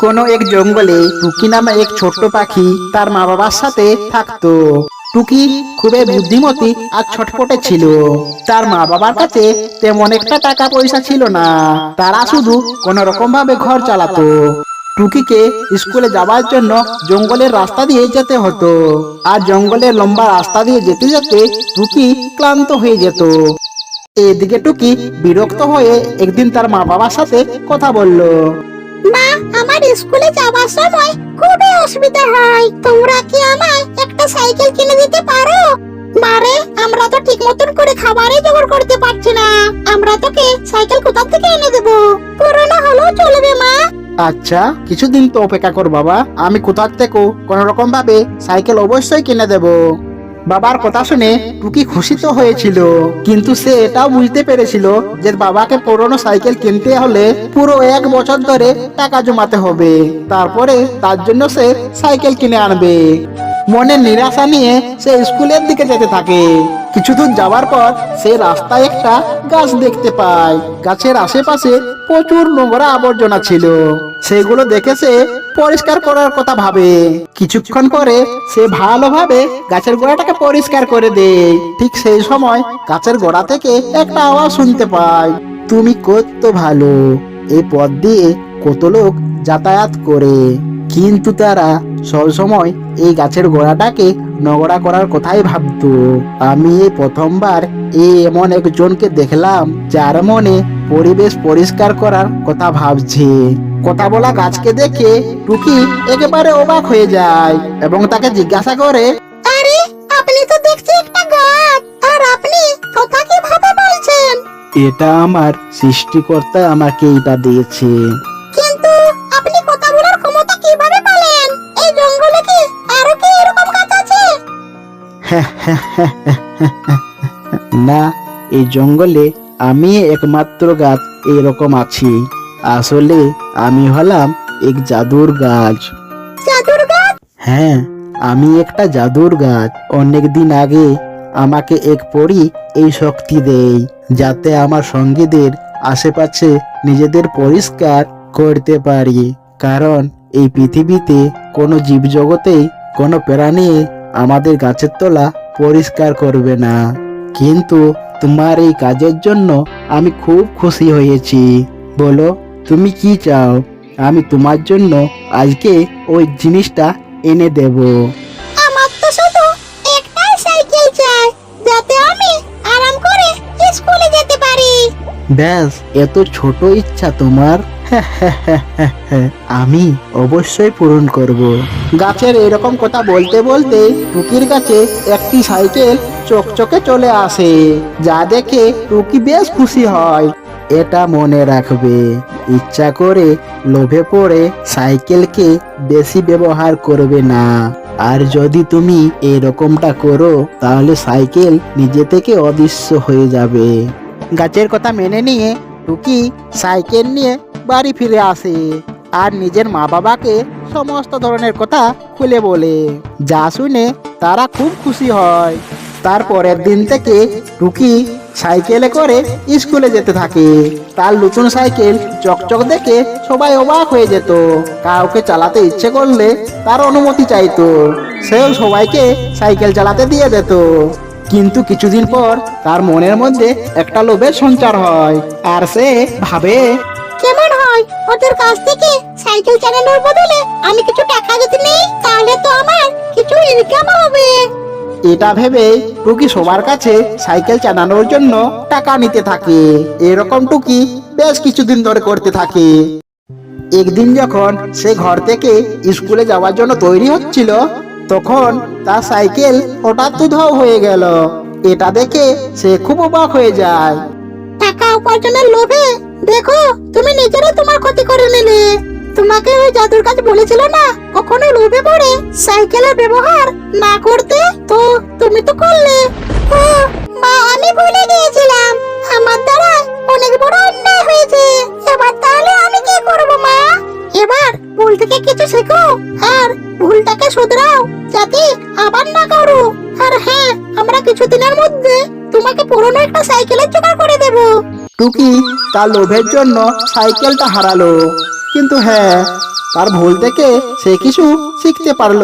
কোনো এক জঙ্গলে টুকি নামে এক ছোট্ট পাখি তার মা বাবার সাথে থাকতো। টুকি খুবই বুদ্ধিমতী আর ছটপটে ছিল। তার মা বাবার কাছে তেমন একটা টাকা পয়সা ছিল না। তারা শুধু কোন রকম ভাবে ঘর চালাতো। টুকিকে স্কুলে যাওয়ার জন্য জঙ্গলের রাস্তা দিয়ে যেতে হতো। আর জঙ্গলের লম্বা রাস্তা দিয়ে যেতে যেতে টুকি ক্লান্ত হয়ে যেত। এদিকে টুকি বিরক্ত হয়ে একদিন তার মা বাবার সাথে কথা বলল মা আমার স্কুলে যাবার সময় খুবই অসুবিধা হয়। তোমরা কি আমায় একটা সাইকেল কিনে দিতে পারো? মারে আমরা তো ঠিক মতন করে খাবারই জোগাড় করতে পারছি না। আমরা তোকে সাইকেল কোথা থেকে এনে দেবো? পুরোনো হলেও চলবে মা। আচ্ছা কিছুদিন তো অপেক্ষা কর বাবা। আমি কোথার থেকে কোন রকম ভাবে সাইকেল অবশ্যই কিনে দেব। বাবার কথা শুনে টুকি খুশি তো হয়েছিল। কিন্তু সে এটাও বুঝতে পেরেছিল যে বাবাকে পুরনো সাইকেল কিনতে হলে পুরো এক বছর ধরে টাকা জমাতে হবে। তারপরে তার জন্য সে সাইকেল কিনে আনবে। মনের নিরাশা নিয়ে সে স্কুলের দিকে যেতে থাকে। কিছু দূর যাওয়ার পর সে রাস্তায় একটা গাছ দেখতে পায়। গাছের আশেপাশে প্রচুর নোংরা আবর্জনা ছিল। সেগুলো দেখে সে পরিষ্কার করার কথা ভাবে। কিছুক্ষণ পরে সে ভালোভাবে গাছের গোড়াটাকে পরিষ্কার করে দেয়। ঠিক সেই সময় গাছের গোড়া থেকে একটা আওয়াজ শুনতে পায়। তুমি কত ভালো। এ পথ দিয়ে কত লোক যাতায়াত করে। কিন্তু তারা সবসময় এই গাছের গোড়াটাকে নোংরা করার কথাই ভাবতো। আমি এই প্রথমবার এই এমন একজনকে দেখলাম যার মনে পরিবেশ পরিষ্কার করার কথা ভাবছে। কথা বলা গাছকে দেখে টুকি একেবারে অবাক হয়ে যায় এবং তাকে জিজ্ঞাসা করে আরে আপনি তো দেখছি একটা গাছ আর আপনি কথা কীভাবে বলছেন? এটা আমার সৃষ্টিকর্তা আমাকে এটা দিয়েছে। না এই জঙ্গলে আমি একমাত্র গাছ এরকম আছি। আসলে আমি হলাম এক জাদুর গাছ। জাদুর গাছ? হ্যাঁ আমি একটা জাদুর গাছ। অনেক দিন আগে আমাকে এক পরি এই শক্তি দেয় যাতে আমার সঙ্গীদের আশেপাশে নিজেদের পরিষ্কার করতে পারি। কারণ এই পৃথিবীতে কোনো জীবজগতেই কোনো প্রাণী আমাদের গাছের তলা পরিষ্কার করবে না। কিন্তু তোমার এই কাজের জন্য আমি খুব খুশি হয়েছি। বলো তুমি কি চাও? আমি তোমার জন্য আজকে ওই জিনিসটা এনে দেব। আমার তো শুধু একটাই সাইকেল চাই যাতে আমি আরাম করে স্কুলে যেতে পারি। ব্যাস এত ছোট ইচ্ছা তোমার। আমি অবশ্যই পূরণ করব। গাছের এরকম কথা বলতে বলতে টুকির কাছে একটি সাইকেল চকচকে চলে আসে, যা দেখে টুকি বেশ খুশি হয়। এটা মনে রাখবে, ইচ্ছা করে লোভে পড়ে সাইকেলকে বেশি ব্যবহার করবে না। আর যদি তুমি এরকমটা করো, তাহলে সাইকেল নিজে থেকে অদৃশ্য হয়ে যাবে। গাছের কথা মেনে নিয়ে টুকি সাইকেল নিয়ে বাড়ি ফিরে আসে আর নিজের মা বাবাকে সমস্ত ধরনের কথা খুলে বলে। যা শুনে তারা খুব খুশি হয়। তারপরের দিন থেকে রুকি সাইকেলে করে স্কুলে যেতে থাকে। তার নতুন সাইকেল চকচক দেখে সবাই অবাক হয়ে যেত। কাউকে চালাতে ইচ্ছে করলে তার অনুমতি চাইতো। সেও সবাইকে সাইকেল চালাতে দিয়ে দিত। কিন্তু কিছুদিন পর তার মনের মধ্যে একটা লোভের সঞ্চার হয়। আর সে ভাবে কেমন হয়? ওদের কাছ থেকে সাইকেল চালানোর বদলে আমি কিছু টাকা যদি নেই তাহলে তো আমার কিছু ইনকাম হবে। এটা ভেবে টুকি সবার কাছে সাইকেল চালানোর জন্য টাকা নিতে থাকে। এরকম টুকি বেশ কিছুদিন ধরে করতে থাকে। একদিন যখন সে ঘর থেকে স্কুলে যাওয়ার জন্য তৈরি হচ্ছিল তখন তার সাইকেল হঠাৎ উধাও হয়ে গেল। এটা দেখে সে খুব অবাক হয়ে যায়। টাকা উপার্জনের লোভে দেখো, তুমি নিজেরাই তোমার ক্ষতি করে নিলে। তোমাকে ওই জাদুর কাজ বলেছিল না, কখনো লোভে পড়ে সাইকেলের ব্যবহার না করতে? তো তুমি তো করলে। মা, আমি ভুলে গিয়েছিলাম। আমার দ্বারা অনেক বড় অন্যায় হয়েছে। এবার তাহলে আমি কি করব, মা? এবার ভুল থেকে কিছু শেখো, আর ভুলটাকে শুধরাও, যাতে আবার না করো। আর হ্যাঁ আমরা কিছুদিনের মধ্যে তোমাকে পুরনো একটা সাইকেলের জোগাড় টুকি তার লোভের জন্য সাইকেলটা হারালো। কিন্তু হ্যাঁ তার ভুল থেকে সে কিছু শিখতে পারল।